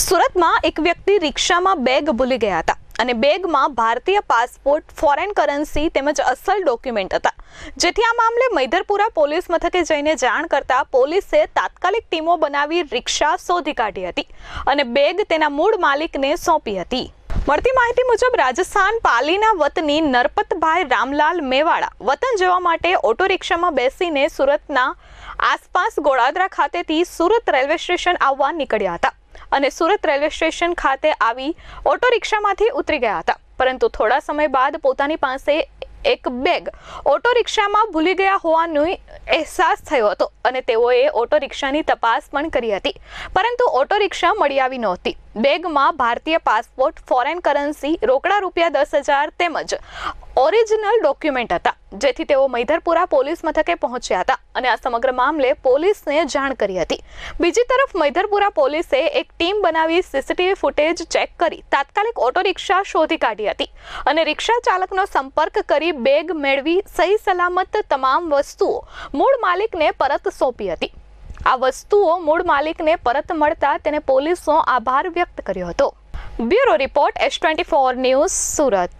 સુરતમાં એક વ્યક્તિ રિક્ષામાં બેગ ભૂલી ગયા હતા અને બેગમાં ભારતીય પાસપોર્ટ ફોરેન કરન્સી તેમજ અસલ ડોક્યુમેન્ટ હતા. જેથી આ મામલે મૈધરપુરા પોલીસ મથકે જઈને જાણ કરતા પોલીસે તાત્કાલિક ટીમો બનાવી રિક્ષા શોધી કાઢી હતી અને બેગ તેના મૂળ માલિકને સોંપી હતી. મળતી માહિતી મુજબ રાજસ્થાન પાલીના વતની નરપતભાઈ રામલાલ મેવાડા વતન જવા માટે ઓટો રિક્ષામાં બેસીને સુરતના આસપાસ ગોળાદરા ખાતેથી સુરત રેલવે સ્ટેશન આવવા નીકળ્યા હતા. અને સુરત રેલવે સ્ટેશન ખાતે આવી ઓટો રિક્ષામાંથી ઉતરી ગયા હતા. પરંતુ થોડા સમય બાદ પોતાની પાસે એક બેગ ઓટો રિક્ષામાં ભૂલી ગયા હોવાનો અહેસાસ થયો હતો અને તેઓએ ઓટો રિક્ષાની તપાસ પણ કરી હતી. પરંતુ ઓટો રિક્ષા મળી આવી નહોતી. બેગમાં ભારતીય પાસપોર્ટ, ફોરેન કરન્સી, રોકડા રૂપિયા દસ હજાર તેમજ ઓરિજિનલ ડોક્યુમેન્ટ હતા, જેથી તેઓ મૈધરપુરા પોલીસ મથકે પહોંચ્યા હતા અને આ સમગ્ર મામલે પોલીસને જાણ કરી હતી. બીજી તરફ મૈધરપુરા પોલીસે એક ટીમ બનાવી સીસીટીવી ફૂટેજ ચેક કરી તાત્કાલિક ઓટો રિક્ષા શોધી કાઢી હતી અને રિક્ષા ચાલકનો સંપર્ક કરી બેગ મેળવી સહી સલામત તમામ વસ્તુઓ મૂળ માલિકને પરત સોંપી હતી. આ વસ્તુઓ મૂળ માલિકને પરત મળતા તેને પોલીસનો આભાર વ્યક્ત કર્યો હતો. Bureau report S twenty four news Surat.